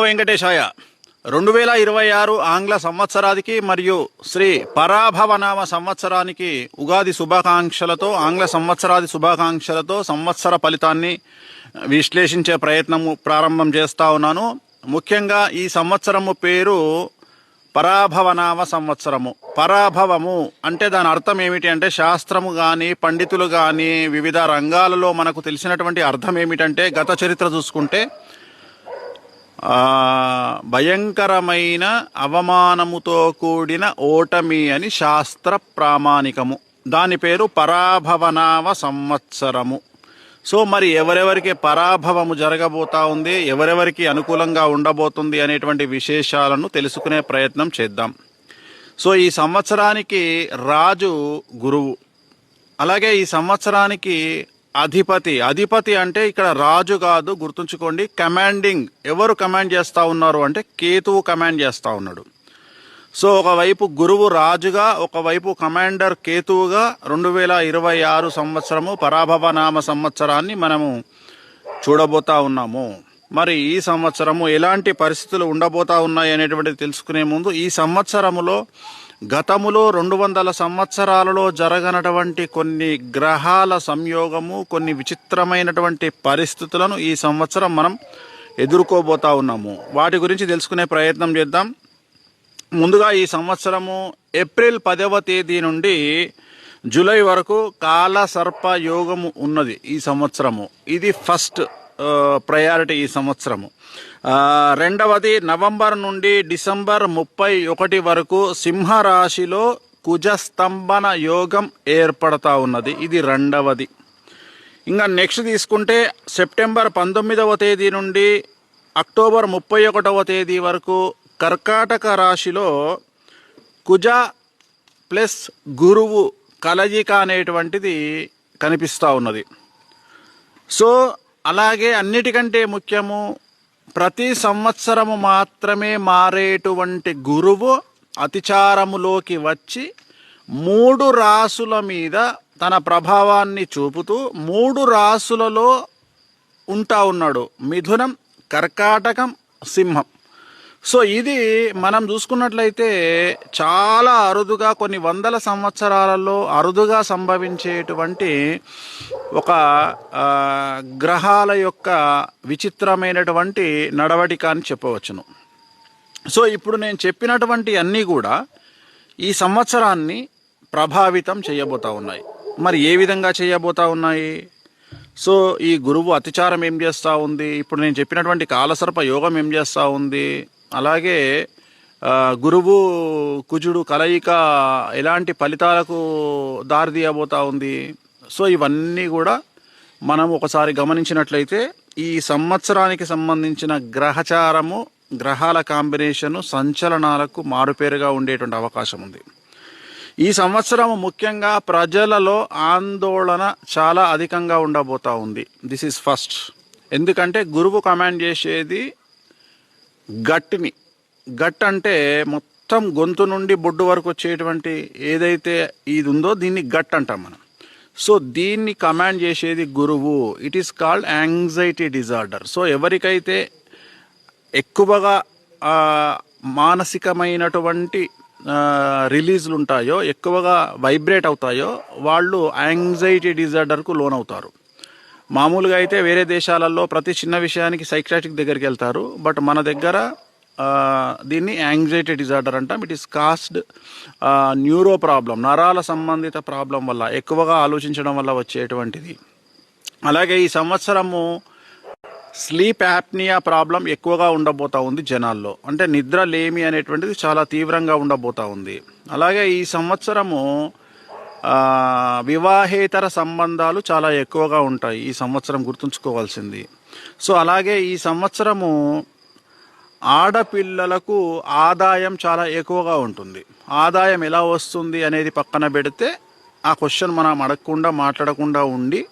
వెంకటేశాయ. రెండు వేల ఇరవై ఆరు ఆంగ్ల సంవత్సరాదికి మరియు శ్రీ పరాభవనామ సంవత్సరానికి ఉగాది శుభాకాంక్షలతో ఆంగ్ల సంవత్సరాది శుభాకాంక్షలతో సంవత్సర ఫలితాన్ని విశ్లేషించే ప్రయత్నము ప్రారంభం చేస్తా ఉన్నాను. ముఖ్యంగా ఈ సంవత్సరము పేరు పరాభవనామ సంవత్సరము. పరాభవము అంటే దాని అర్థం ఏమిటి అంటే శాస్త్రము కానీ పండితులు కానీ వివిధ రంగాలలో మనకు తెలిసినటువంటి అర్థం ఏమిటంటే గత చరిత్ర చూసుకుంటే భయంకరమైన అవమానముతో కూడిన ఓటమి అని శాస్త్ర ప్రామాణికము. దాని పేరు పరాభవనావ సంవత్సరము. సో మరి ఎవరెవరికి పరాభవము జరగబోతా ఉంది ఎవరెవరికి అనుకూలంగా ఉండబోతుంది అనేటువంటి విశేషాలను తెలుసుకునే ప్రయత్నం చేద్దాం. సో ఈ సంవత్సరానికి రాజు గురువు. అలాగే ఈ సంవత్సరానికి అధిపతి. అధిపతి అంటే ఇక్కడ రాజు కాదు గుర్తుంచుకోండి. కమాండింగ్ ఎవరు కమాండ్ చేస్తూ ఉన్నారు అంటే కేతువు కమాండ్ చేస్తూ ఉన్నాడు. సో ఒకవైపు గురువు రాజుగా ఒకవైపు కమాండర్ కేతువుగా రెండు వేల ఇరవై ఆరు సంవత్సరము పరాభవ నామ సంవత్సరాన్ని మనము చూడబోతా ఉన్నాము. మరి ఈ సంవత్సరము ఎలాంటి పరిస్థితులు ఉండబోతా ఉన్నాయి అనేటువంటిది తెలుసుకునే ముందు ఈ సంవత్సరములో గతములో రెండు వందల సంవత్సరాలలో జరగనటువంటి కొన్ని గ్రహాల సంయోగము కొన్ని విచిత్రమైనటువంటి పరిస్థితులను ఈ సంవత్సరం మనం ఎదుర్కోబోతా ఉన్నాము. వాటి గురించి తెలుసుకునే ప్రయత్నం చేద్దాం. ముందుగా ఈ సంవత్సరము ఏప్రిల్ పదవ తేదీ నుండి జూలై వరకు కాలసర్ప యోగము ఉన్నది ఈ సంవత్సరము. ఇది ఫస్ట్ ప్రయారిటీ ఈ సంవత్సరము. రెండవది నవంబర్ నుండి డిసెంబర్ ముప్పై ఒకటి వరకు సింహరాశిలో కుజస్తంభన యోగం ఏర్పడతా ఉన్నది. ఇది రెండవది. ఇంకా నెక్స్ట్ తీసుకుంటే సెప్టెంబర్ పంతొమ్మిదవ తేదీ నుండి అక్టోబర్ ముప్పై ఒకటవ తేదీ వరకు కర్కాటక రాశిలో కుజ ప్లస్ గురువు కలయిక అనేటువంటిది కనిపిస్తూ ఉన్నది. సో అలాగే అన్నిటికంటే ముఖ్యము ప్రతి సంవత్సరము మాత్రమే మారేటువంటి గురువు అతిచారములోకి వచ్చి మూడు రాసుల మీద తన ప్రభావాన్ని చూపుతూ మూడు రాసులలో ఉంటా ఉన్నాడు. మిథునం కర్కాటకం సింహం. సో ఇది మనం చూసుకున్నట్లయితే చాలా అరుదుగా కొన్ని వందల సంవత్సరాలలో అరుదుగా సంభవించేటువంటి ఒక గ్రహాల యొక్క విచిత్రమైనటువంటి నడవడిక అని చెప్పవచ్చును. సో ఇప్పుడు నేను చెప్పినటువంటి అన్నీ కూడా ఈ సంవత్సరాన్ని ప్రభావితం చేయబోతా ఉన్నాయి. మరి ఏ విధంగా చేయబోతా ఉన్నాయి? సో ఈ గురువు అతిచారం ఏం చేస్తూ ఉంది? ఇప్పుడు నేను చెప్పినటువంటి కాలసర్ప యోగం ఏం చేస్తూ ఉంది? అలాగే గురువు కుజుడు కలయిక ఎలాంటి ఫలితాలకు దారితీయబోతా ఉంది? సో ఇవన్నీ కూడా మనం ఒకసారి గమనించినట్లయితే ఈ సంవత్సరానికి సంబంధించిన గ్రహచారము గ్రహాల కాంబినేషను సంచలనాలకు మారుపేరుగా ఉండేటువంటి అవకాశం ఉంది. ఈ సంవత్సరం ముఖ్యంగా ప్రజలలో ఆందోళన చాలా అధికంగా ఉండబోతా ఉంది. దిస్ ఈజ్ ఫస్ట్ ఎందుకంటే గురువు కమాండ్ చేసేది గట్టిని. గట్ అంటే మొత్తం గొంతు నుండి బొడ్డు వరకు వచ్చేటువంటి ఏదైతే ఇది ఉందో దీన్ని గట్ అంటాం మనం. సో దీన్ని కమాండ్ చేసేది గురువు. It is called anxiety disorder so ఎవరికైతే ఎక్కువగా మానసికమైనటువంటి రిలీజ్లు ఉంటాయో ఎక్కువగా వైబ్రేట్ అవుతాయో వాళ్ళు యాంగ్జైటీ డిజార్డర్కు లోనవుతారు. మామూలుగా అయితే వేరే దేశాలలో ప్రతి చిన్న విషయానికి సైక్రాటిక్ దగ్గరికి వెళ్తారు. బట్ మన దగ్గర దీన్ని యాంగ్జైటీ డిజార్డర్ అంటాం. It is caused neuro problem నరాల సంబంధిత ప్రాబ్లం వల్ల ఎక్కువగా ఆలోచించడం వల్ల వచ్చేటువంటిది. అలాగే ఈ సంవత్సరము స్లీప్ యాప్నియా ప్రాబ్లం ఎక్కువగా ఉండబోతా ఉంది జనాల్లో. అంటే నిద్ర లేమి అనేటువంటిది చాలా తీవ్రంగా ఉండబోతా ఉంది. అలాగే ఈ సంవత్సరము వివాహేతర సంబంధాలు చాలా ఎక్కువగా ఉంటాయి. ఈ సంవత్సరం గుర్తుంచుకోవాల్సింది. సో అలాగే ఈ సంవత్సరము ఆడపిల్లలకు ఆదాయం చాలా ఎక్కువగా ఉంటుంది. ఆదాయం ఎలా వస్తుంది అనేది పక్కన పెడితే ఆ క్వశ్చన్ మనం అడగకుండా మాట్లాడకుండా ఉండి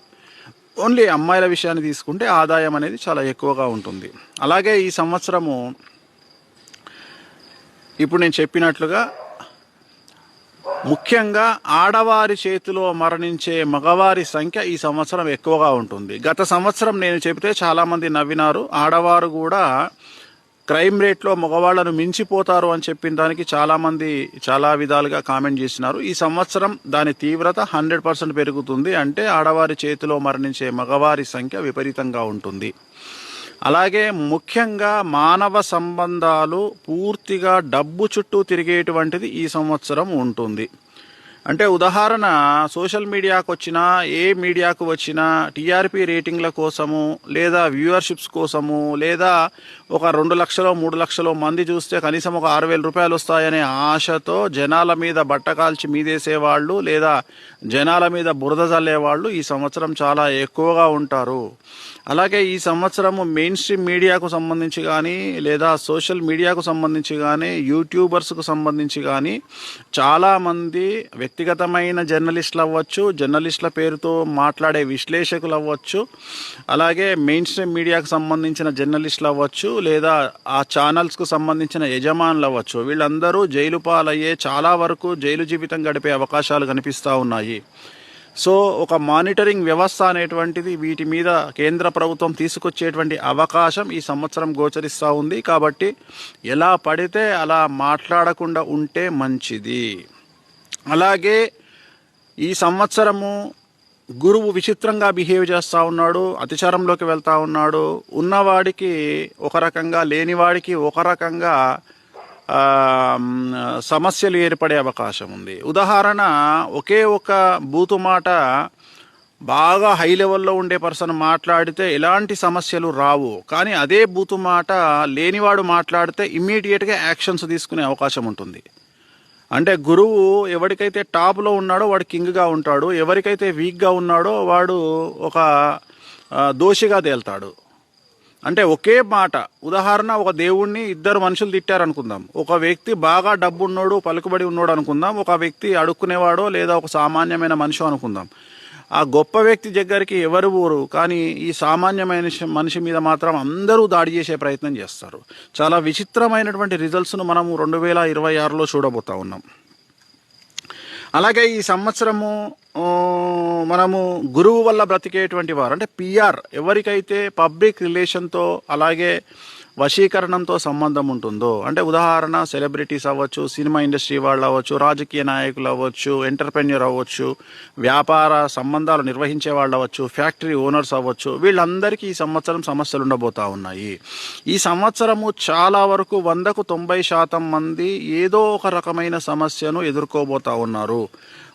ఓన్లీ అమ్మాయిల విషయాన్ని తీసుకుంటే ఆదాయం అనేది చాలా ఎక్కువగా ఉంటుంది. అలాగే ఈ సంవత్సరము ఇప్పుడు నేను చెప్పినట్లుగా ముఖ్యంగా ఆడవారి చేతిలో మరణించే మగవారి సంఖ్య ఈ సంవత్సరం ఎక్కువగా ఉంటుంది. గత సంవత్సరం నేను చెబితే చాలామంది నవ్వినారు. ఆడవారు కూడా క్రైమ్ రేట్లో మగవాళ్ళను మించిపోతారు అని చెప్పిన దానికి చాలామంది చాలా విధాలుగా కామెంట్ చేసినారు. ఈ సంవత్సరం దాని తీవ్రత హండ్రెడ్ పర్సెంట్ పెరుగుతుంది. అంటే ఆడవారి చేతిలో మరణించే మగవారి సంఖ్య విపరీతంగా ఉంటుంది. అలాగే ముఖ్యంగా మానవ సంబంధాలు పూర్తిగా డబ్బు చుట్టూ తిరిగేటువంటిది ఈ సంవత్సరం ఉంటుంది. అంటే ఉదాహరణ సోషల్ మీడియాకు వచ్చినా ఏ మీడియాకు వచ్చినా టీఆర్పీ రేటింగ్ల కోసము లేదా వ్యూవర్షిప్స్ కోసము లేదా ఒక రెండు లక్షలో మూడు లక్షలో మంది చూస్తే కనీసం ఒక ఆరు వేల రూపాయలు వస్తాయనే ఆశతో జనాల మీద బట్ట కాల్చి మీదేసేవాళ్ళు లేదా జనాల మీద బురద చల్లేవాళ్ళు ఈ సంవత్సరం చాలా ఎక్కువగా ఉంటారు. అలాగే ఈ సంవత్సరము మెయిన్ స్ట్రీమ్ మీడియాకు సంబంధించి కానీ లేదా సోషల్ మీడియాకు సంబంధించి కానీ యూట్యూబర్స్కు సంబంధించి కానీ చాలామంది వ్యక్తిగతమైన జర్నలిస్టులు అవ్వచ్చు జర్నలిస్టుల పేరుతో మాట్లాడే విశ్లేషకులు అవ్వచ్చు అలాగే మెయిన్ స్ట్రీమ్ మీడియాకు సంబంధించిన జర్నలిస్టులు అవ్వచ్చు లేదా ఆ ఛానల్స్కు సంబంధించిన యజమానులు అవ్వచ్చు. వీళ్ళందరూ జైలు పాలయ్యే చాలా వరకు జైలు జీవితం గడిపే అవకాశాలు కనిపిస్తూ ఉన్నాయి. సో ఒక మానిటరింగ్ వ్యవస్థ అనేటువంటిది వీటి మీద కేంద్ర ప్రభుత్వం తీసుకొచ్చేటువంటి అవకాశం ఈ సంవత్సరం గోచరిస్తూ ఉంది. కాబట్టి ఎలా పడితే అలా మాట్లాడకుండా ఉంటే మంచిది. అలాగే ఈ సంవత్సరము గురువు విచిత్రంగా బిహేవ్ చేస్తూ ఉన్నాడు అతిచారంలోకి వెళ్తూ ఉన్నాడు. ఉన్నవాడికి ఒక రకంగా లేనివాడికి ఒక రకంగా సమస్యలు ఏర్పడే అవకాశం ఉంది. ఉదాహరణ ఒకే ఒక బూతు మాట బాగా హై లెవెల్లో ఉండే పర్సన్ మాట్లాడితే ఎలాంటి సమస్యలు రావు. కానీ అదే బూతు మాట లేనివాడు మాట్లాడితే ఇమ్మీడియట్గా యాక్షన్స్ తీసుకునే అవకాశం ఉంటుంది. అంటే గురువు ఎవరికైతే టాప్లో ఉన్నాడో వాడు కింగ్గా ఉంటాడు. ఎవరికైతే వీక్గా ఉన్నాడో వాడు ఒక దోషిగా తేల్తాడు. అంటే ఒకే మాట. ఉదాహరణ ఒక దేవుణ్ణి ఇద్దరు మనుషులు తిట్టారనుకుందాం. ఒక వ్యక్తి బాగా డబ్బు ఉన్నోడు పలుకుబడి ఉన్నాడు అనుకుందాం. ఒక వ్యక్తి అడుక్కునేవాడో లేదా ఒక సామాన్యమైన మనిషి అనుకుందాం. ఆ గొప్ప వ్యక్తి దగ్గరికి ఎవరు ఊరు కానీ ఈ సామాన్యమైన మనిషి- మనిషి మీద మాత్రం అందరూ దాడి చేసే ప్రయత్నం చేస్తారు. చాలా విచిత్రమైనటువంటి రిజల్ట్స్ను మనము రెండు వేల ఇరవై ఆరులో చూడబోతా ఉన్నాం. అలాగే ఈ సంవత్సరము మనము గురువు వల్ల బ్రతికేటువంటి వారు అంటే పిఆర్ ఎవరికైతే పబ్లిక్ రిలేషన్తో అలాగే వశీకరణంతో సంబంధం ఉంటుందో? అంటే ఉదాహరణ సెలబ్రిటీస్ అవ్వచ్చు సినిమా ఇండస్ట్రీ వాళ్ళు అవ్వచ్చు రాజకీయ నాయకులు అవ్వచ్చు ఎంటర్ప్రెన్యూర్ అవ్వచ్చు వ్యాపార సంబంధాలు నిర్వహించే వాళ్ళు అవ్వచ్చు ఫ్యాక్టరీ ఓనర్స్ అవ్వచ్చు వీళ్ళందరికీ ఈ సంవత్సరం సమస్యలు ఉండబోతా ఉన్నాయి. ఈ సంవత్సరము చాలా వరకు వందకు తొంభై శాతం మంది ఏదో ఒక రకమైన సమస్యను ఎదుర్కోబోతా ఉన్నారు.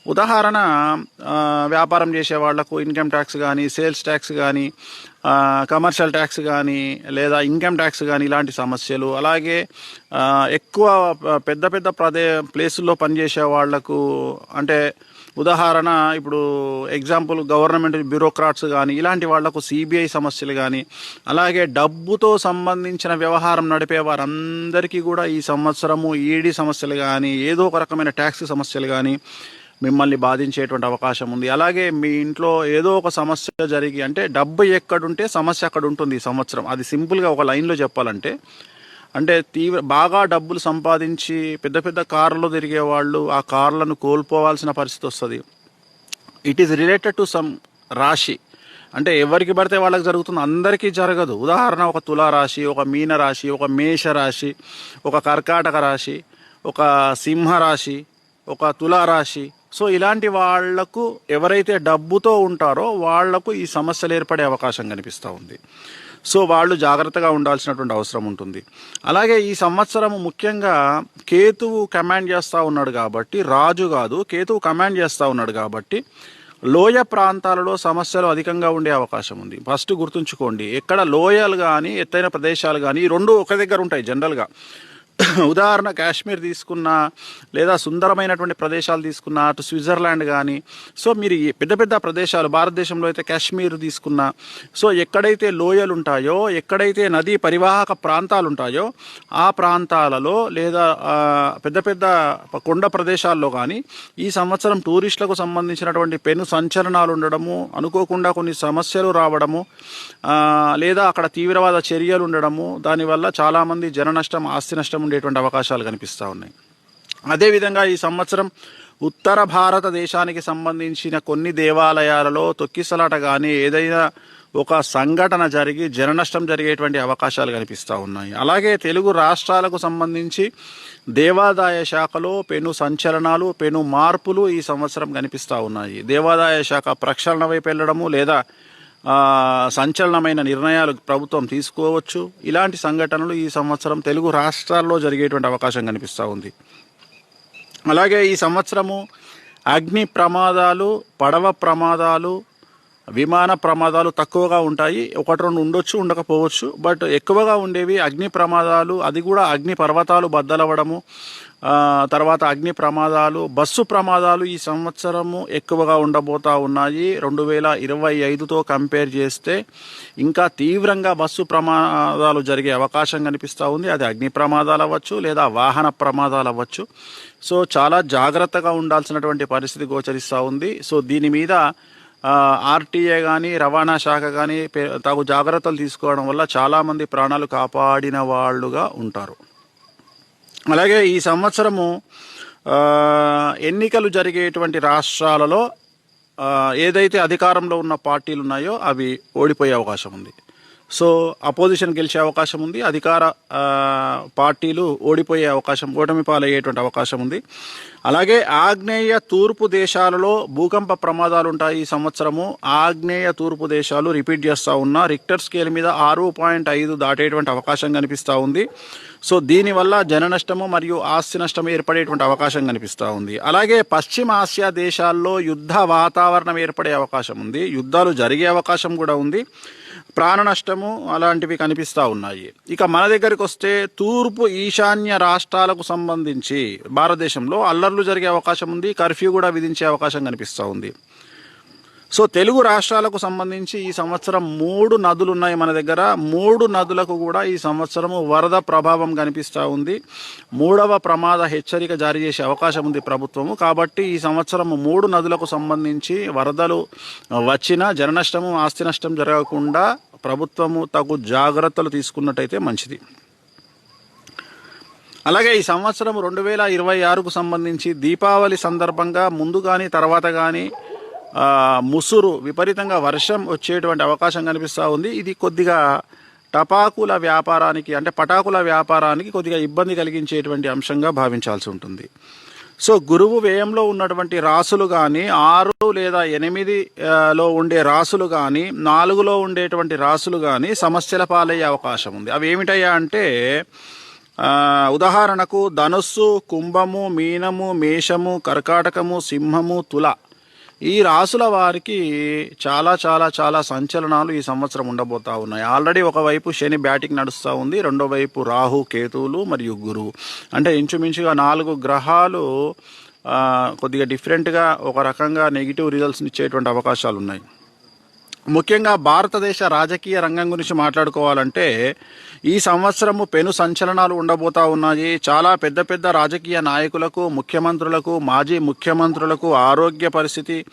ఉదాహరణ వ్యాపారం చేసే వాళ్ళకు ఇన్కమ్ ట్యాక్స్ కానీ సేల్స్ ట్యాక్స్ కానీ కమర్షియల్ ట్యాక్స్ కానీ లేదా ఇన్కమ్ ట్యాక్స్ కానీ ఇలాంటి సమస్యలు. అలాగే ఎక్కువ పెద్ద పెద్ద ప్రదే ప్లేసుల్లో పనిచేసే వాళ్ళకు అంటే ఉదాహరణ ఇప్పుడు ఎగ్జాంపుల్ గవర్నమెంట్ బ్యూరోక్రాట్స్ కానీ ఇలాంటి వాళ్ళకు సిబిఐ సమస్యలు కానీ అలాగే డబ్బుతో సంబంధించిన వ్యవహారం నడిపే వారందరికీ కూడా ఈ సంవత్సరము ఈడీ సమస్యలు కానీ ఏదో ఒక రకమైన ట్యాక్స్ సమస్యలు కానీ మిమ్మల్ని బాధించేటువంటి అవకాశం ఉంది. అలాగే మీ ఇంట్లో ఏదో ఒక సమస్య జరిగి అంటే డబ్బు ఎక్కడుంటే సమస్య అక్కడ ఉంటుంది ఈ సంవత్సరం. అది సింపుల్గా ఒక లైన్లో చెప్పాలంటే అంటే తీవ్ర బాగా డబ్బులు సంపాదించి పెద్ద పెద్ద కార్లు తిరిగే వాళ్ళు ఆ కార్లను కోల్పోవాల్సిన పరిస్థితి వస్తుంది. It is related to some రాశి. అంటే ఎవరికి పడితే వాళ్ళకి జరుగుతుంది. అందరికీ జరగదు. ఉదాహరణ ఒక తులారాశి ఒక మీన రాశి ఒక మేష రాశి ఒక కర్కాటక రాశి ఒక సింహ రాశి ఒక తులారాశి సో ఇలాంటి వాళ్ళకు ఎవరైతే డబ్బుతో ఉంటారో వాళ్ళకు ఈ సమస్యలు ఏర్పడే అవకాశం కనిపిస్తూ ఉంది. సో వాళ్ళు జాగ్రత్తగా ఉండాల్సినటువంటి అవసరం ఉంటుంది. అలాగే ఈ సంవత్సరం ముఖ్యంగా కేతువు కమాండ్ చేస్తూ ఉన్నాడు కాబట్టి రాజు కాదు కేతువు కమాండ్ చేస్తూ ఉన్నాడు కాబట్టి లోయ ప్రాంతాలలో సమస్యలు అధికంగా ఉండే అవకాశం ఉంది. ఫస్ట్ గుర్తుంచుకోండి ఎక్కడ లోయలు కానీ ఎత్తైన ప్రదేశాలు కానీ ఈ రెండు ఒక దగ్గర ఉంటాయి జనరల్గా. ఉదాహరణ కాశ్మీర్ తీసుకున్నా లేదా సుందరమైనటువంటి ప్రదేశాలు తీసుకున్నా అటు స్విట్జర్లాండ్ కానీ సో మీరు పెద్ద పెద్ద ప్రదేశాలు భారతదేశంలో అయితే కాశ్మీర్ తీసుకున్నా సో ఎక్కడైతే లోయలు ఉంటాయో ఎక్కడైతే నదీ పరివాహక ప్రాంతాలు ఉంటాయో ఆ ప్రాంతాలలో లేదా పెద్ద పెద్ద కొండ ప్రదేశాల్లో కానీ ఈ సంవత్సరం టూరిస్టులకు సంబంధించినటువంటి పెను సంచలనాలు ఉండడము అనుకోకుండా కొన్ని సమస్యలు రావడము లేదా అక్కడ తీవ్రవాద చర్యలు ఉండడము దానివల్ల చాలామంది జన నష్టం ఆస్తి నష్టం ఉండేటువంటి అవకాశాలు కనిపిస్తూ ఉన్నాయి. అదేవిధంగా ఈ సంవత్సరం ఉత్తర భారతదేశానికి సంబంధించిన కొన్ని దేవాలయాలలో తొక్కిసలాట కానీ ఏదైనా ఒక సంఘటన జరిగి జననష్టం జరిగేటువంటి అవకాశాలు కనిపిస్తూ ఉన్నాయి. అలాగే తెలుగు రాష్ట్రాలకు సంబంధించి దేవాదాయ శాఖలో పెను సంచలనాలు పెను మార్పులు ఈ సంవత్సరం కనిపిస్తూ ఉన్నాయి. దేవాదాయ శాఖ ప్రక్షాళన వైపు వెళ్ళడము లేదా సంచలనమైన నిర్ణయాలు ప్రభుత్వం తీసుకోవచ్చు. ఇలాంటి సంఘటనలు ఈ సంవత్సరం తెలుగు రాష్ట్రాల్లో జరిగేటువంటి అవకాశం కనిపిస్తూ ఉంది. అలాగే ఈ సంవత్సరము అగ్ని ప్రమాదాలు పడవ ప్రమాదాలు విమాన ప్రమాదాలు తక్కువగా ఉంటాయి. ఒకటి రెండు ఉండొచ్చు ఉండకపోవచ్చు. బట్ ఎక్కువగా ఉండేవి అగ్ని ప్రమాదాలు. అది కూడా అగ్ని పర్వతాలు బద్దలవ్వడము. తర్వాత అగ్ని ప్రమాదాలు బస్సు ప్రమాదాలు ఈ సంవత్సరము ఎక్కువగా ఉండబోతా ఉన్నాయి. రెండు వేల ఇరవై ఐదుతో కంపేర్ చేస్తే ఇంకా తీవ్రంగా బస్సు ప్రమాదాలు జరిగే అవకాశం కనిపిస్తూ ఉంది. అది అగ్ని ప్రమాదాలు అవ్వచ్చు లేదా వాహన ప్రమాదాలు అవ్వచ్చు సో చాలా జాగ్రత్తగా ఉండాల్సినటువంటి పరిస్థితి గోచరిస్తూ ఉంది. సో దీని మీద ఆర్టీఏ కానీ రవాణా శాఖ కానీ తగు జాగ్రత్తలు తీసుకోవడం వల్ల చాలామంది ప్రాణాలు కాపాడిన వాళ్ళుగా ఉంటారు. అలాగే ఈ సంవత్సరము ఎన్నికలు జరిగేటువంటి రాష్ట్రాలలో ఏదైతే అధికారంలో ఉన్న పార్టీలు ఉన్నాయో అవి ఓడిపోయే అవకాశం ఉంది. సో అపోజిషన్ గెలిచే అవకాశం ఉంది అధికార పార్టీలు ఓడిపోయే అవకాశం ఓటమి పాలయ్యేటువంటి అవకాశం ఉంది. అలాగే ఆగ్నేయ తూర్పు దేశాలలో భూకంప ప్రమాదాలు ఉంటాయి ఈ సంవత్సరము. ఆగ్నేయ తూర్పు దేశాలు రిపీట్ చేస్తూ ఉన్నా రిక్టర్ స్కేల్ మీద ఆరు పాయింట్ ఐదు దాటేటువంటి అవకాశం కనిపిస్తూ ఉంది. సో దీనివల్ల జన నష్టము మరియు ఆస్తి నష్టం ఏర్పడేటువంటి అవకాశం కనిపిస్తూ ఉంది. అలాగే పశ్చిమ ఆసియా దేశాల్లో యుద్ధ వాతావరణం ఏర్పడే అవకాశం ఉంది. యుద్ధాలు జరిగే అవకాశం కూడా ఉంది. ప్రాణ నష్టము అలాంటివి కనిపిస్తూ ఉన్నాయి. ఇక మన దగ్గరికి వస్తే తూర్పు ఈశాన్య రాష్ట్రాలకు సంబంధించి భారతదేశంలో అల్లర్లు జరిగే అవకాశం ఉంది కర్ఫ్యూ కూడా విధించే అవకాశం కనిపిస్తూ ఉంది. సో తెలుగు రాష్ట్రాలకు సంబంధించి ఈ సంవత్సరం మూడు నదులు ఉన్నాయి మన దగ్గర. మూడు నదులకు కూడా ఈ సంవత్సరము వరద ప్రభావం కనిపిస్తూ ఉంది. మూడవ ప్రమాద హెచ్చరిక జారీ చేసే అవకాశం ఉంది ప్రభుత్వము. కాబట్టి ఈ సంవత్సరం మూడు నదులకు సంబంధించి వరదలు వచ్చిన జన నష్టము ఆస్తి నష్టం జరగకుండా ప్రభుత్వము తగు జాగ్రత్తలు తీసుకున్నట్టయితే మంచిది. అలాగే ఈ సంవత్సరం రెండు వేల ఇరవై ఆరుకు సంబంధించి దీపావళి సందర్భంగా ముందు కానీ తర్వాత కానీ ముసురు విపరీతంగా వర్షం వచ్చేటువంటి అవకాశం కనిపిస్తూ ఉంది. ఇది కొద్దిగా టపాకుల వ్యాపారానికి అంటే పటాకుల వ్యాపారానికి కొద్దిగా ఇబ్బంది కలిగించేటువంటి అంశంగా భావించాల్సి ఉంటుంది. సో గురువు వ్యయంలో ఉన్నటువంటి రాసులు కానీ ఆరు లేదా ఎనిమిదిలో ఉండే రాసులు కానీ నాలుగులో ఉండేటువంటి రాసులు కానీ సమస్యల పాలయ్యే అవకాశం ఉంది. అవి ఏమిటయ్యా అంటే ఉదాహరణకు ధనుస్సు కుంభము మీనము మేషము కర్కాటకము సింహము తుల ఈ రాసుల వారికి చాలా చాలా చాలా సంచలనాలు ఈ సంవత్సరం ఉండబోతా ఉన్నాయి. ఆల్రెడీ ఒకవైపు శని బ్యాటింగ్ నడుస్తూ ఉంది రెండో వైపు రాహు కేతువులు మరియు గురువు. అంటే ఇంచుమించుగా నాలుగు గ్రహాలు కొద్దిగా డిఫరెంట్గా ఒక రకంగా నెగిటివ్ రిజల్ట్స్ని ఇచ్చేటువంటి అవకాశాలు ఉన్నాయి ముఖ్యంగా భారతదేశ రాజకీయ రంగం గురించి మాట్లాడుకోవాలంటే ఈ సంవత్సరము పెను సంచలనాలు ఉండబోతా ఉన్నాయి. చాలా పెద్ద పెద్ద రాజకీయ నాయకులకు ముఖ్యమంత్రులకు మాజీ ముఖ్యమంత్రులకు ఆరోగ్య పరిస్థితి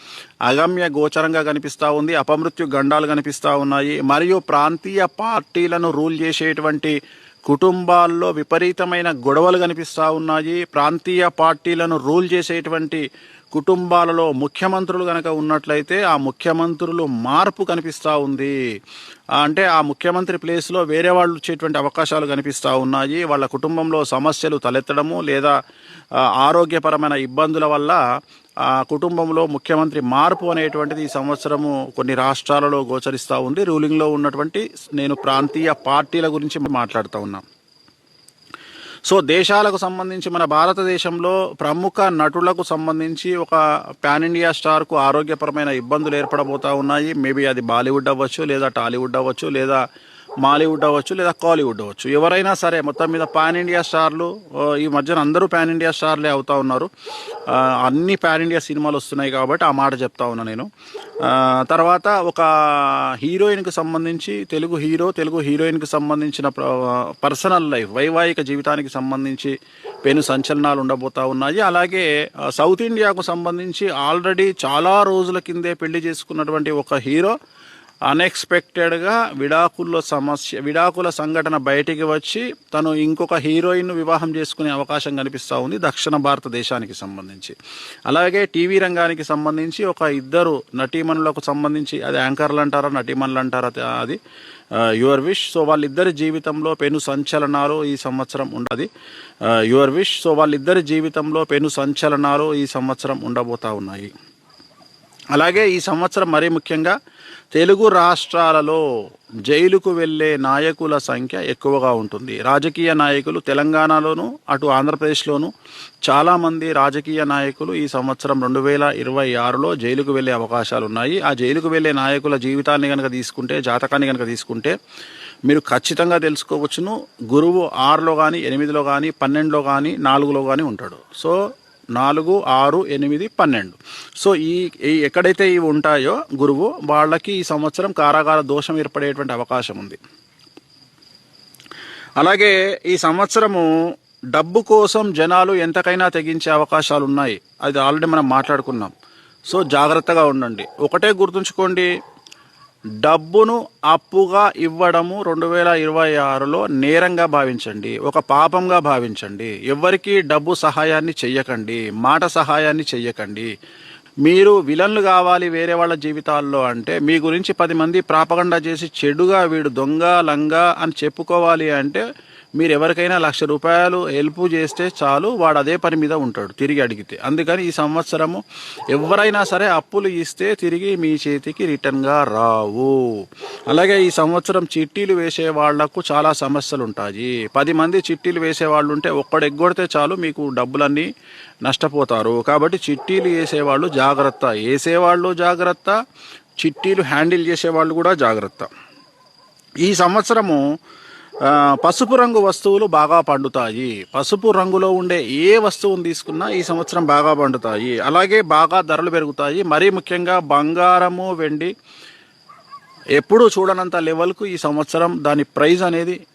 అగమ్య గోచరంగా కనిపిస్తూ ఉంది. అపమృత్యు గండాలు కనిపిస్తూ ఉన్నాయి. మరియు ప్రాంతీయ పార్టీలను రూల్ చేసేటువంటి కుటుంబాల్లో విపరీతమైన గొడవలు కనిపిస్తూ ఉన్నాయి. ప్రాంతీయ పార్టీలను రూల్ చేసేటువంటి కుటుంబాలలో ముఖ్యమంత్రులు కనుక ఉన్నట్లయితే ఆ ముఖ్యమంత్రులు మార్పు కనిపిస్తూ ఉంది. అంటే ఆ ముఖ్యమంత్రి ప్లేస్లో వేరే వాళ్ళు వచ్చేటువంటి అవకాశాలు కనిపిస్తూ ఉన్నాయి. వాళ్ళ కుటుంబంలో సమస్యలు తలెత్తడము లేదా ఆరోగ్యపరమైన ఇబ్బందుల వల్ల ఆ కుటుంబంలో ముఖ్యమంత్రి మార్పు అనేటువంటిది ఈ సంవత్సరము కొన్ని రాష్ట్రాలలో గోచరిస్తూ ఉంది. రూలింగ్లో ఉన్నటువంటి నేను ప్రాంతీయ పార్టీల గురించి మాట్లాడుతూ ఉన్నాను సో దేశాలకు సంబంధించి మన భారతదేశంలో ప్రముఖ నటులకు సంబంధించి ఒక పాన్ ఇండియా స్టార్కు ఆరోగ్యపరమైన ఇబ్బందులు ఏర్పడబోతా ఉన్నాయి. మేబీ అది బాలీవుడ్ అవ్వచ్చు లేదా టాలీవుడ్ అవ్వచ్చు లేదా మాలీవుడ్ అవ్వచ్చు లేదా కాలీవుడ్ అవ్వచ్చు. ఎవరైనా సరే మొత్తం మీద పాన్ ఇండియా స్టార్లు ఈ మధ్యన అందరూ పాన్ ఇండియా స్టార్లే అవుతా ఉన్నారు. అన్ని పాన్ ఇండియా సినిమాలు వస్తున్నాయి కాబట్టి ఆ మాట చెప్తా ఉన్నా నేను. తర్వాత ఒక హీరోయిన్కి సంబంధించి తెలుగు హీరో తెలుగు హీరోయిన్కి సంబంధించిన పర్సనల్ లైఫ్ వైవాహిక జీవితానికి సంబంధించి పెను సంచలనాలు ఉండబోతా ఉన్నాయి. అలాగే సౌత్ ఇండియాకు సంబంధించి ఆల్రెడీ చాలా రోజుల కిందే పెళ్ళి చేసుకున్నటువంటి ఒక హీరో అన్ఎక్స్పెక్టెడ్గా విడాకుల్లో సమస్య విడాకుల సంఘటన బయటికి వచ్చి తను ఇంకొక హీరోయిన్ను వివాహం చేసుకునే అవకాశం కనిపిస్తూ ఉంది దక్షిణ భారతదేశానికి సంబంధించి. అలాగే టీవీ రంగానికి సంబంధించి ఒక ఇద్దరు నటీమణులకు సంబంధించి అది యాంకర్లు అంటారా నటీమణులు అంటారా అది యువర్ విష్. సో వాళ్ళిద్దరి జీవితంలో పెను సంచలనాలు ఈ సంవత్సరం ఉండదు. Your wish. సో వాళ్ళిద్దరి జీవితంలో పెను సంచలనాలు ఈ సంవత్సరం ఉండబోతా ఉన్నాయి. అలాగే ఈ సంవత్సరం మరీ ముఖ్యంగా తెలుగు రాష్ట్రాలలో జైలుకు వెళ్ళే నాయకుల సంఖ్య ఎక్కువగా ఉంటుంది. రాజకీయ నాయకులు తెలంగాణలోను అటు ఆంధ్రప్రదేశ్లోను చాలామంది రాజకీయ నాయకులు ఈ సంవత్సరం రెండు వేల ఇరవై ఆరులో జైలుకు వెళ్ళే అవకాశాలు ఉన్నాయి ఆ జైలుకు వెళ్ళే నాయకుల జీవితాన్ని కనుక తీసుకుంటే జాతకాన్ని కనుక తీసుకుంటే మీరు ఖచ్చితంగా తెలుసుకోవచ్చును. గురువు ఆరులో కానీ ఎనిమిదిలో కానీ పన్నెండులో కానీ నాలుగులో కానీ ఉంటాడు. సో నాలుగు ఆరు ఎనిమిది పన్నెండు. సో ఈ ఈ ఎక్కడైతే ఇవి ఉంటాయో గురువు వాళ్ళకి ఈ సంవత్సరం కారాగార దోషం ఏర్పడేటువంటి అవకాశం ఉంది. అలాగే ఈ సంవత్సరము డబ్బు కోసం జనాలు ఎంతకైనా తెగించే అవకాశాలు ఉన్నాయి. అది ఆల్రెడీ మనం మాట్లాడుకున్నాం. సో జాగ్రత్తగా ఉండండి. ఒకటే గుర్తుంచుకోండి. డబ్బును అప్పుగా ఇవ్వడము రెండు వేల ఇరవై ఆరులో నేరంగా భావించండి ఒక పాపంగా భావించండి. ఎవరికి డబ్బు సహాయాన్ని చెయ్యకండి మాట సహాయాన్ని చెయ్యకండి. మీరు విలన్లు కావాలి వేరే వాళ్ళ జీవితాల్లో అంటే మీ గురించి పది మంది ప్రాపగండా చేసి చెడుగా వీడు దొంగ లంగా అని చెప్పుకోవాలి అంటే మీరు ఎవరికైనా లక్ష రూపాయలు హెల్ప్ చేస్తే చాలు వాడు అదే పని మీద ఉంటాడు తిరిగి అడిగితే. అందుకని ఈ సంవత్సరము ఎవరైనా సరే అప్పులు ఇస్తే తిరిగి మీ చేతికి రిటర్న్గా రావు. అలాగే ఈ సంవత్సరం చిట్టీలు వేసే వాళ్ళకు చాలా సమస్యలు ఉంటాయి పది మంది చిట్టీలు వేసే వాళ్ళు ఉంటే ఒక్కడు ఎగ్గొడితే చాలు మీకు డబ్బులన్నీ నష్టపోతారు. కాబట్టి చిట్టీలు వేసేవాళ్ళు జాగ్రత్త. వేసేవాళ్ళు జాగ్రత్త చిట్టీలు హ్యాండిల్ చేసేవాళ్ళు కూడా జాగ్రత్త. ఈ సంవత్సరము పసుపు రంగు వస్తువులు బాగా పండుతాయి. పసుపు రంగులో ఉండే ఏ వస్తువును తీసుకున్నా ఈ సంవత్సరం బాగా పండుతాయి. అలాగే బాగా ధరలు పెరుగుతాయి. మరీ ముఖ్యంగా బంగారము వెండి ఎప్పుడూ చూడనంత లెవెల్కు ఈ సంవత్సరం దాని ప్రైజ్ అనేది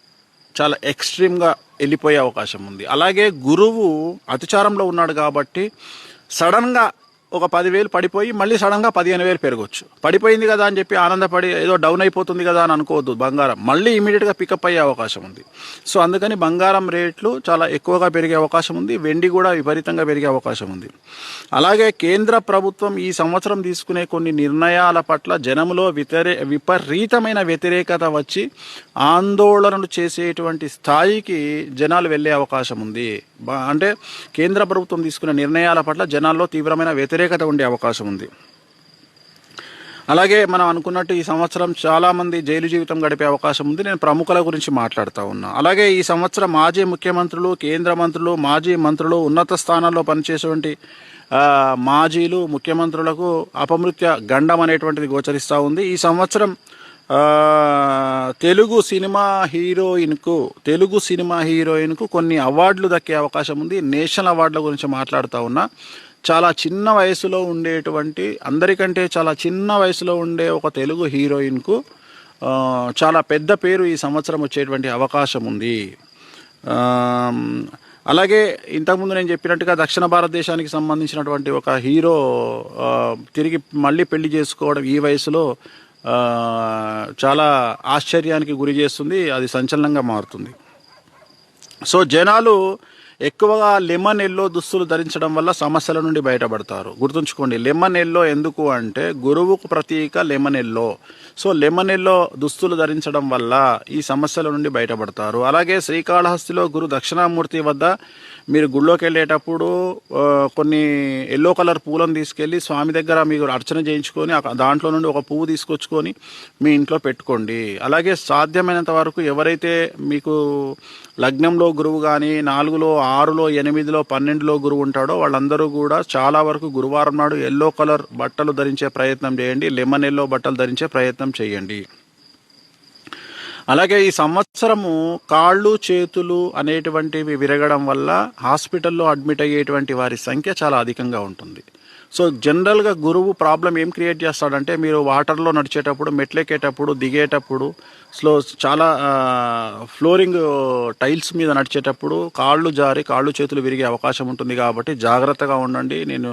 చాలా ఎక్స్ట్రీమ్గా వెళ్ళిపోయే అవకాశం ఉంది. అలాగే గురువు అతిచారంలో ఉన్నాడు కాబట్టి సడన్గా ఒక పదివేలు పడిపోయి మళ్ళీ సడన్గా పదిహేను వేలు పెరగచ్చు. పడిపోయింది కదా అని చెప్పి ఆనందపడి ఏదో డౌన్ అయిపోతుంది కదా అని అనుకోవద్దు బంగారం. మళ్ళీ ఇమీడియట్గా పికప్ అయ్యే అవకాశం ఉంది. సో అందుకని బంగారం రేట్లు చాలా ఎక్కువగా పెరిగే అవకాశం ఉంది. వెండి కూడా విపరీతంగా పెరిగే అవకాశం ఉంది. అలాగే కేంద్ర ప్రభుత్వం ఈ సంవత్సరం తీసుకునే కొన్ని నిర్ణయాల పట్ల జనంలో వితరే విపరీతమైన వ్యతిరేకత వచ్చి ఆందోళనలు చేసేటువంటి స్థాయికి జనాలు వెళ్ళే అవకాశం ఉంది. అంటే కేంద్ర ప్రభుత్వం తీసుకునే నిర్ణయాల పట్ల జనాల్లో తీవ్రమైన వ్యతిరేకత ఉండే అవకాశం ఉంది. అలాగే మనం అనుకున్నట్టు ఈ సంవత్సరం చాలామంది జైలు జీవితం గడిపే అవకాశం ఉంది. నేను ప్రముఖుల గురించి మాట్లాడుతూ ఉన్నా. అలాగే ఈ సంవత్సరం మాజీ ముఖ్యమంత్రులు కేంద్ర మంత్రులు మాజీ మంత్రులు ఉన్నత స్థానాల్లో పనిచేసేటువంటి మాజీలు ముఖ్యమంత్రులకు అపమృత్య గండం అనేటువంటిది గోచరిస్తూ ఉంది. ఈ సంవత్సరం తెలుగు సినిమా హీరోయిన్కు తెలుగు సినిమా హీరోయిన్కు కొన్ని అవార్డులు దక్కే అవకాశం ఉంది. నేషనల్ అవార్డుల గురించి మాట్లాడుతూ ఉన్నా. చాలా చిన్న వయసులో ఉండేటువంటి అందరికంటే చాలా చిన్న వయసులో ఉండే ఒక తెలుగు హీరోయిన్కు చాలా పెద్ద పేరు ఈ సంవత్సరం వచ్చేటువంటి అవకాశం ఉంది. అలాగే ఇంతకుముందు నేను చెప్పినట్టుగా దక్షిణ భారతదేశానికి సంబంధించినటువంటి ఒక హీరో తిరిగి మళ్ళీ పెళ్ళి చేసుకోవడం ఈ వయసులో చాలా ఆశ్చర్యానికి గురి చేస్తుంది అది సంచలనంగా మారుతుంది. సో జనాలు ఎక్కువగా లెమన్ ఎల్లో దుస్తులు ధరించడం వల్ల సమస్యల నుండి బయటపడతారు. గుర్తుంచుకోండి లెమన్ ఎల్లో ఎందుకు అంటే గురువుకు ప్రతీక lemon yellow. So lemon yellow దుస్తులు ధరించడం వల్ల ఈ సమస్యల నుండి బయటపడతారు. అలాగే శ్రీకాళహస్తిలో గురు దక్షిణామూర్తి వద్ద మీరు గుళ్ళోకి వెళ్ళేటప్పుడు కొన్ని ఎల్లో కలర్ పూలను తీసుకెళ్ళి స్వామి దగ్గర మీరు అర్చన చేయించుకొని దాంట్లో నుండి ఒక పువ్వు తీసుకొచ్చుకొని మీ ఇంట్లో పెట్టుకోండి. అలాగే సాధ్యమైనంత వరకు ఎవరైతే మీకు లగ్నంలో గురువు కానీ నాలుగులో ఆరులో ఎనిమిదిలో పన్నెండులో గురువు ఉంటాడో వాళ్ళందరూ కూడా చాలా వరకు గురువారం నాడు ఎల్లో కలర్ బట్టలు ధరించే ప్రయత్నం చేయండి లెమన్ ఎల్లో బట్టలు ధరించే ప్రయత్నం చేయండి. అలాగే ఈ సంవత్సరము కాళ్ళు చేతులు అనేటువంటివి విరగడం వల్ల హాస్పిటల్లో అడ్మిట్ అయ్యేటువంటి వారి సంఖ్య చాలా అధికంగా ఉంటుంది. సో జనరల్గా గురువు ప్రాబ్లం ఏం క్రియేట్ చేస్తాడంటే మీరు వాటర్లో నడిచేటప్పుడు మెట్లెక్కేటప్పుడు దిగేటప్పుడు స్లో చాలా ఫ్లోరింగ్ టైల్స్ మీద నడిచేటప్పుడు కాళ్ళు జారి కాళ్ళు చేతులు విరిగే అవకాశం ఉంటుంది కాబట్టి జాగ్రత్తగా ఉండండి. నేను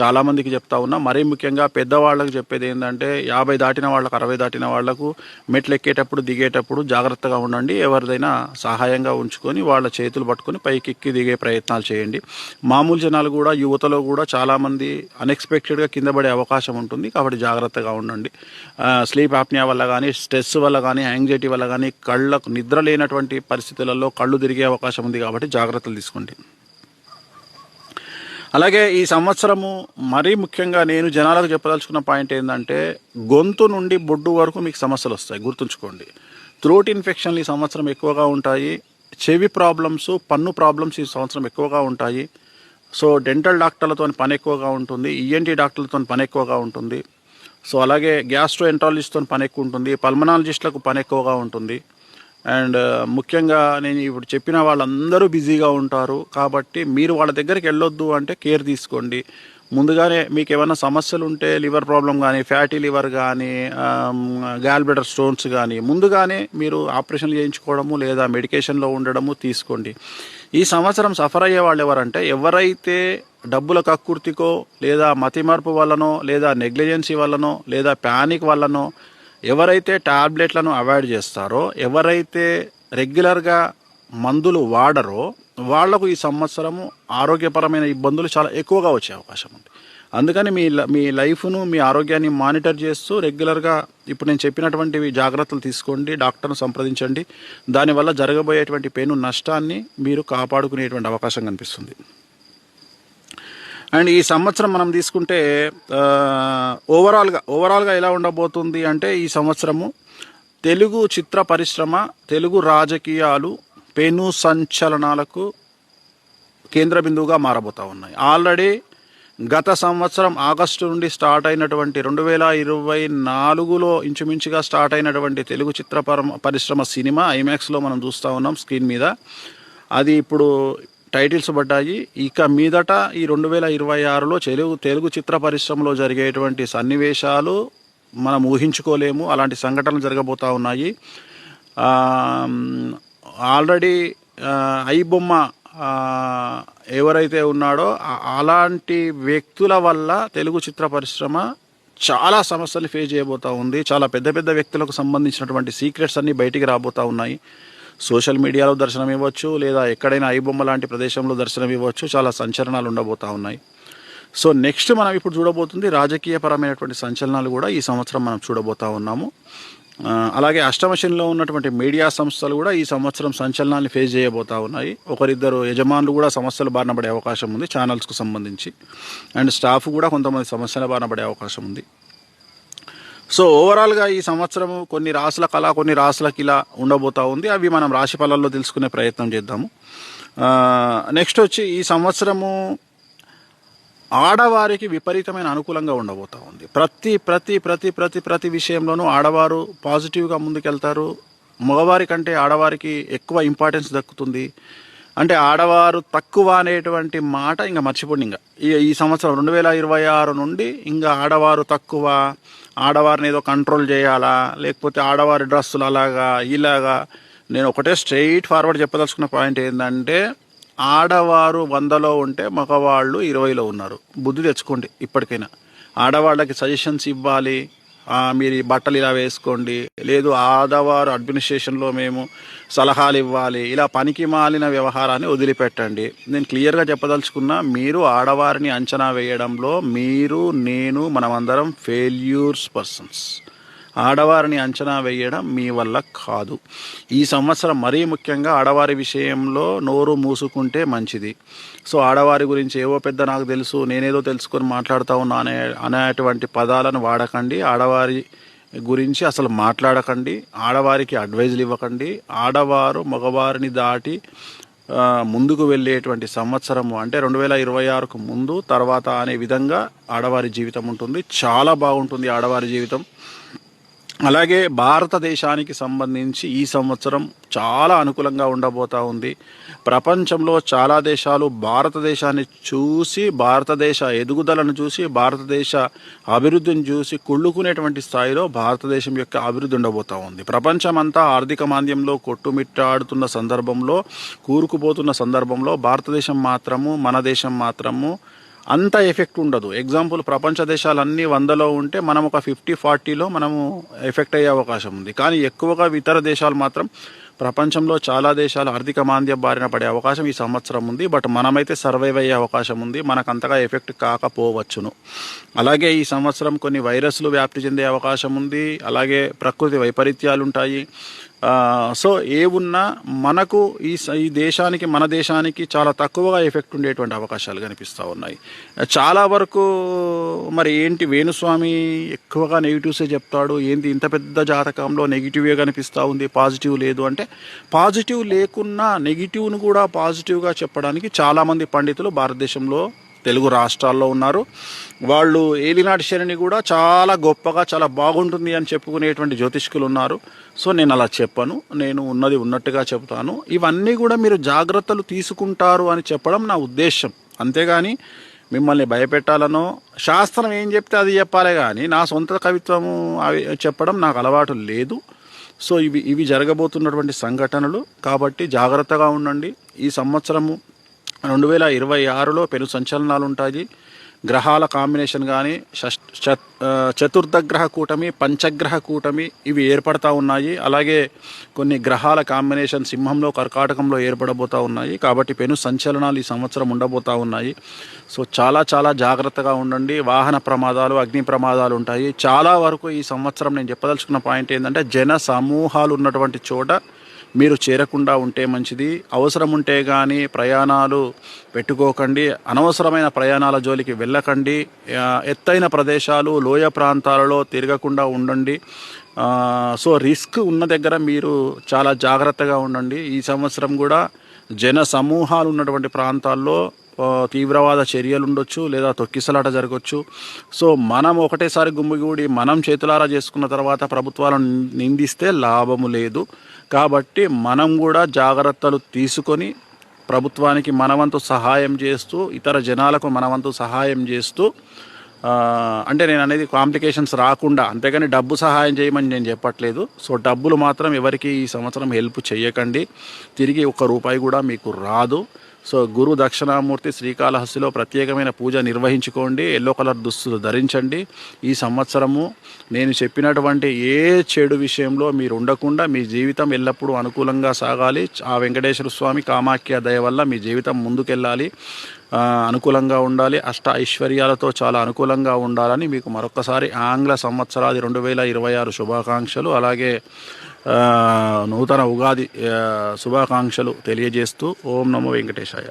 చాలామందికి చెప్తా ఉన్నా. మరీ ముఖ్యంగా పెద్దవాళ్ళకి చెప్పేది ఏంటంటే యాభై దాటిన వాళ్ళకు అరవై దాటిన వాళ్ళకు మెట్లు ఎక్కేటప్పుడు దిగేటప్పుడు జాగ్రత్తగా ఉండండి. ఎవరిదైనా సహాయంగా ఉంచుకొని వాళ్ళ చేతులు పట్టుకొని పైకి ఎక్కి దిగే ప్రయత్నాలు చేయండి. మామూలు జనాలు కూడా యువతలో కూడా చాలామంది అన్ఎక్స్పెక్టెడ్గా కింద పడే అవకాశం ఉంటుంది కాబట్టి జాగ్రత్తగా ఉండండి. స్లీప్ ఆప్నియా వల్ల కానీ స్ట్రెస్ వల్ల కానీ యాంగ్జైటీ వల్ల కానీ కళ్ళకు నిద్ర లేనటువంటి పరిస్థితులలో కళ్ళు తిరిగే అవకాశం ఉంది కాబట్టి జాగ్రత్తలు తీసుకోండి. అలాగే ఈ సంవత్సరము మరీ ముఖ్యంగా నేను జనాలకు చెప్పదలుచుకున్న పాయింట్ ఏంటంటే గొంతు నుండి బొడ్డు వరకు మీకు సమస్యలు వస్తాయి గుర్తుంచుకోండి. థ్రోట్ ఇన్ఫెక్షన్లు ఈ సంవత్సరం ఎక్కువగా ఉంటాయి చెవి ప్రాబ్లమ్స్ పన్ను ప్రాబ్లమ్స్ ఈ సంవత్సరం ఎక్కువగా ఉంటాయి. సో డెంటల్ డాక్టర్లతో పని ఎక్కువగా ఉంటుంది ఈఎన్టీ డాక్టర్లతో పని ఎక్కువగా ఉంటుంది. సో అలాగే గ్యాస్ట్రోఎంట్రాలజిస్ట్తో పని ఎక్కువ ఉంటుంది పల్మనాలజిస్ట్లకు పని ఎక్కువగా ఉంటుంది. అండ్ uh, ముఖ్యంగా నేను ఇప్పుడు చెప్పిన వాళ్ళందరూ బిజీగా ఉంటారు. కాబట్టి మీరు వాళ్ళ దగ్గరికి వెళ్ళొద్దు అంటే కేర్ తీసుకోండి. ముందుగానే మీకు ఏమైనా సమస్యలు ఉంటే లివర్ ప్రాబ్లం కానీ ఫ్యాటీ లివర్ కానీ um, గ్యాల్బెడర్ స్టోన్స్ కానీ ముందుగానే మీరు ఆపరేషన్లు చేయించుకోవడము లేదా మెడికేషన్లో ఉండడము తీసుకోండి. ఈ సంవత్సరం సఫర్ అయ్యే వాళ్ళు ఎవరంటే ఎవరైతే డబ్బుల కక్కుర్తికో లేదా మతిమార్పు వల్లనో లేదా నెగ్లిజెన్సీ వల్లనో లేదా ప్యానిక్ వల్లనో ఎవరైతే టాబ్లెట్లను అవాయిడ్ చేస్తారో ఎవరైతే రెగ్యులర్గా మందులు వాడరో వాళ్ళకు ఈ సంవత్సరము ఆరోగ్యపరమైన ఇబ్బందులు చాలా ఎక్కువగా వచ్చే అవకాశం ఉంది. అందుకని మీ ల- మీ లైఫ్ను మీ ఆరోగ్యాన్ని మానిటర్ చేస్తూ రెగ్యులర్గా ఇప్పుడు నేను చెప్పినటువంటివి జాగ్రత్తలు తీసుకోండి డాక్టర్ను సంప్రదించండి. దానివల్ల జరగబోయేటువంటి పెను నష్టాన్ని మీరు కాపాడుకునేటువంటి అవకాశం కనిపిస్తుంది. అండ్ ఈ సంవత్సరం మనం తీసుకుంటే ఓవరాల్గా ఓవరాల్గా ఎలా ఉండబోతుంది అంటే ఈ సంవత్సరము తెలుగు చిత్ర పరిశ్రమ తెలుగు రాజకీయాలు పెను సంచలనాలకు కేంద్ర బిందువుగా మారబోతా ఉన్నాయి. ఆల్రెడీ గత సంవత్సరం ఆగస్టు నుండి స్టార్ట్ అయినటువంటి రెండు వేల ఇరవై నాలుగులో ఇంచుమించుగా స్టార్ట్ అయినటువంటి తెలుగు చిత్ర పరిశ్రమ సినిమా ఐమాక్స్లో మనం చూస్తూ ఉన్నాం స్క్రీన్ మీద. అది ఇప్పుడు టైటిల్స్ పడ్డాయి. ఇక మీదట ఈ రెండు వేల ఇరవై ఆరులో తెలుగు తెలుగు చిత్ర పరిశ్రమలో జరిగేటువంటి సన్నివేశాలు మనం ఊహించుకోలేము. అలాంటి సంఘటనలు జరగబోతూ ఉన్నాయి. ఆల్రెడీ ఐ బొమ్మ ఎవరైతే ఉన్నాడో అలాంటి వ్యక్తుల వల్ల తెలుగు చిత్ర పరిశ్రమ చాలా సమస్యలు ఫేస్ చేయబోతా ఉంది. చాలా పెద్ద పెద్ద వ్యక్తులకు సంబంధించినటువంటి సీక్రెట్స్ అన్నీ బయటికి రాబోతా ఉన్నాయి. సోషల్ మీడియాలో దర్శనం ఇవ్వచ్చు లేదా ఎక్కడైనా ఐబొమ్మ లాంటి ప్రదేశంలో దర్శనం ఇవ్వచ్చు చాలా సంచలనాలు ఉండబోతా ఉన్నాయి. సో నెక్స్ట్ మనం ఇప్పుడు చూడబోతుంది రాజకీయపరమైనటువంటి సంచలనాలు కూడా ఈ సంవత్సరం మనం చూడబోతా ఉన్నాము. అలాగే అష్టమశనిలో ఉన్నటువంటి మీడియా సంస్థలు కూడా ఈ సంవత్సరం సంచలనాన్ని ఫేస్ చేయబోతా ఉన్నాయి. ఒకరిద్దరు యజమానులు కూడా సమస్యలు బారిన పడే అవకాశం ఉంది ఛానల్స్కు సంబంధించి. అండ్ స్టాఫ్ కూడా కొంతమంది సమస్యల బారిన పడే అవకాశం ఉంది. సో ఓవరాల్గా ఈ సంవత్సరం కొన్ని రాసుల కళ కొన్ని రాసులకి ఇలా ఉండబోతా ఉంది. అవి మనం రాశి ఫలాల్లో తెలుసుకునే ప్రయత్నం చేద్దాము. నెక్స్ట్ వచ్చి ఈ సంవత్సరము ఆడవారికి విపరీతమైన అనుకూలంగా ఉండబోతా ఉంది. ప్రతి ప్రతి ప్రతి ప్రతి ప్రతి విషయంలోనూ ఆడవారు పాజిటివ్గా ముందుకెళ్తారు. మగవారి కంటే ఆడవారికి ఎక్కువ ఇంపార్టెన్స్ దక్కుతుంది. అంటే ఆడవారు తక్కువ అనేటువంటి మాట ఇంకా మర్చిపోండి ఇంకా. ఈ ఈ సంవత్సరం రెండు వేల ఇరవై ఆరు నుండి ఇంకా ఆడవారు తక్కువ ఆడవారిని ఏదో కంట్రోల్ చేయాలా? లేకపోతే ఆడవారి డ్రస్సులు అలాగా ఇలాగా? నేను ఒకటే స్ట్రైట్ ఫార్వర్డ్ చెప్పదలుచుకున్న పాయింట్ ఏంటంటే ఆడవారు వందలో ఉంటే మగవాళ్ళు ఇరవైలో ఉన్నారు. బుద్ధి తెచ్చుకోండి ఇప్పటికైనా. ఆడవాళ్ళకి సజెషన్స్ ఇవ్వాలి. మీరు బట్టలు ఇలా వేసుకోండి. లేదు ఆదవారు అడ్మినిస్ట్రేషన్లో మేము సలహాలు ఇవ్వాలి. ఇలా పనికి మాలిన వ్యవహారాన్ని వదిలిపెట్టండి. నేను క్లియర్గా చెప్పదలుచుకున్నా మీరు ఆడవారిని అంచనా వేయడంలో మీరు నేను మనమందరం ఫెయిల్యూర్స్ పర్సన్స్. ఆడవారిని అంచనా వేయడం మీ వల్ల కాదు. ఈ సంవత్సరం మరీ ముఖ్యంగా ఆడవారి విషయంలో నోరు మూసుకుంటే మంచిది. సో ఆడవారి గురించి ఏవో పెద్ద నాకు తెలుసు నేనేదో తెలుసుకొని మాట్లాడుతూ ఉన్నా అనే అనేటువంటి పదాలను వాడకండి. ఆడవారి గురించి అసలు మాట్లాడకండి. ఆడవారికి అడ్వైజులు ఇవ్వకండి. ఆడవారు మగవారిని దాటి ముందుకు వెళ్ళేటువంటి సంవత్సరము అంటే రెండు వేల ఇరవై ఆరుకు ముందు తర్వాత అనే విధంగా ఆడవారి జీవితం ఉంటుంది. చాలా బాగుంటుంది ఆడవారి జీవితం. అలాగే భారతదేశానికి సంబంధించి ఈ సంవత్సరం చాలా అనుకూలంగా ఉండబోతా ఉంది. ప్రపంచంలో చాలా దేశాలు భారతదేశాన్ని చూసి భారతదేశ ఎదుగుదలను చూసి భారతదేశ అభివృద్ధిని చూసి కుళ్ళుకునేటువంటి స్థాయిలో భారతదేశం యొక్క అభివృద్ధి ఉండబోతా ఉంది. ప్రపంచమంతా ఆర్థిక మాంద్యంలో కొట్టుమిట్టాడుతున్న సందర్భంలో కూరుకుపోతున్న సందర్భంలో భారతదేశం మాత్రము మన దేశం మాత్రము అంత ఎఫెక్ట్ ఉండదు. ఎగ్జాంపుల్ ప్రపంచ దేశాలన్నీ వందలో ఉంటే మనం ఒక ఫిఫ్టీ ఫార్టీలో మనము ఎఫెక్ట్ అయ్యే అవకాశం ఉంది. కానీ ఎక్కువగా ఇతర దేశాలు మాత్రం ప్రపంచంలో చాలా దేశాలు ఆర్థిక మాంద్య బారిన పడే అవకాశం ఈ సంవత్సరం ఉంది. బట్ మనమైతే సర్వైవ్ అయ్యే అవకాశం ఉంది. మనకు అంతగా ఎఫెక్ట్ కాకపోవచ్చును. అలాగే ఈ సంవత్సరం కొన్ని వైరస్లు వ్యాప్తి చెందే అవకాశం ఉంది. అలాగే ప్రకృతి వైపరీత్యాలు ఉంటాయి సో ఏ ఉన్నా మనకు ఈ స- ఈ దేశానికి మన దేశానికి చాలా తక్కువగా ఎఫెక్ట్ ఉండేటువంటి అవకాశాలు కనిపిస్తూ ఉన్నాయి. చాలా వరకు మరి ఏంటి వేణుస్వామి ఎక్కువగా నెగిటివ్సే చెప్తాడు ఏంటి ఇంత పెద్ద జాతకంలో నెగిటివే కనిపిస్తూ ఉంది పాజిటివ్ లేదు అంటే పాజిటివ్ లేకున్నా నెగిటివ్ను కూడా పాజిటివ్గా చెప్పడానికి చాలామంది పండితులు భారతదేశంలో తెలుగు రాష్ట్రాల్లో ఉన్నారు. వాళ్ళు ఏలినాటి శనిని కూడా చాలా గొప్పగా చాలా బాగుంటుంది అని చెప్పుకునేటువంటి జ్యోతిష్కులు ఉన్నారు సో నేను అలా చెప్పను. నేను ఉన్నది ఉన్నట్టుగా చెప్తాను. ఇవన్నీ కూడా మీరు జాగ్రత్తలు తీసుకుంటారు అని చెప్పడం నా ఉద్దేశం. అంతేగాని మిమ్మల్ని భయపెట్టాలనో శాస్త్రం ఏం చెప్తే అది చెప్పాలి కానీ నా సొంత కవిత్వము అవి చెప్పడం నాకు అలవాటు లేదు. సో ఇవి ఇవి జరగబోతున్నటువంటి సంఘటనలు కాబట్టి జాగ్రత్తగా ఉండండి. ఈ సంవత్సరము రెండు వేల ఇరవై ఆరులో పెను సంచలనాలు ఉంటాయి గ్రహాల కాంబినేషన్ కానీ షష్ చ- కూటమి పంచగ్రహ కూటమి ఇవి ఏర్పడతా ఉన్నాయి. అలాగే కొన్ని గ్రహాల కాంబినేషన్ సింహంలో కర్కాటకంలో ఏర్పడబోతూ ఉన్నాయి. కాబట్టి పెను సంచలనాలు ఈ సంవత్సరం ఉండబోతా ఉన్నాయి. సో చాలా చాలా జాగ్రత్తగా ఉండండి. వాహన ప్రమాదాలు అగ్ని ప్రమాదాలు ఉంటాయి చాలా వరకు ఈ సంవత్సరం నేను చెప్పదలుచుకున్న పాయింట్ ఏంటంటే జన సమూహాలు ఉన్నటువంటి చోట మీరు చేరకుండా ఉంటే మంచిది. అవసరం ఉంటే కానీ ప్రయాణాలు పెట్టుకోకండి. అనవసరమైన ప్రయాణాల జోలికి వెళ్ళకండి. ఎత్తైన ప్రదేశాలు లోయ ప్రాంతాలలో తిరగకుండా ఉండండి. సో రిస్క్ ఉన్న దగ్గర మీరు చాలా జాగ్రత్తగా ఉండండి. ఈ సంవత్సరం కూడా జన సమూహాలు ఉన్నటువంటి ప్రాంతాల్లో తీవ్రవాద చర్యలు ఉండొచ్చు లేదా తొక్కిసలాట జరగవచ్చు సో మనం ఒకటేసారి గుమ్మిగూడి మనం చేతులారా చేసుకున్న తర్వాత ప్రభుత్వాలను నిందిస్తే లాభము లేదు. కాబట్టి మనం కూడా జాగ్రత్తలు తీసుకొని ప్రభుత్వానికి మనవంతు సహాయం చేస్తూ ఇతర జనాలకు మనవంతు సహాయం చేస్తూ అంటే నేను అనేది కాంప్లికేషన్స్ రాకుండా అంతేగాని డబ్బు సహాయం చేయమని నేను చెప్పట్లేదు. సో డబ్బులు మాత్రం ఎవరికి ఈ సంవత్సరం హెల్ప్ చేయకండి. తిరిగి ఒక్క రూపాయి కూడా మీకు రాదు. సో గురు దక్షిణామూర్తి శ్రీకాళహస్తిలో ప్రత్యేకమైన పూజ నిర్వహించుకోండి ఎల్లో కలర్ దుస్తులు ధరించండి. ఈ సంవత్సరము నేను చెప్పినటువంటి ఏ చెడు విషయంలో మీరు ఉండకుండా మీ జీవితం ఎల్లప్పుడూ అనుకూలంగా సాగాలి. ఆ వెంకటేశ్వర స్వామి కామాఖ్య దయ వల్ల మీ జీవితం ముందుకెళ్ళాలి. అనుకూలంగా ఉండాలి. అష్ట ఐశ్వర్యాలతో చాలా అనుకూలంగా ఉండాలని మీకు మరొకసారి ఆంగ్ల సంవత్సరాది రెండు వేల ఇరవై ఆరు శుభాకాంక్షలు. అలాగే నూతన ఉగాది శుభాకాంక్షలు తెలియజేస్తూ ఓం నమో వెంకటేశాయ.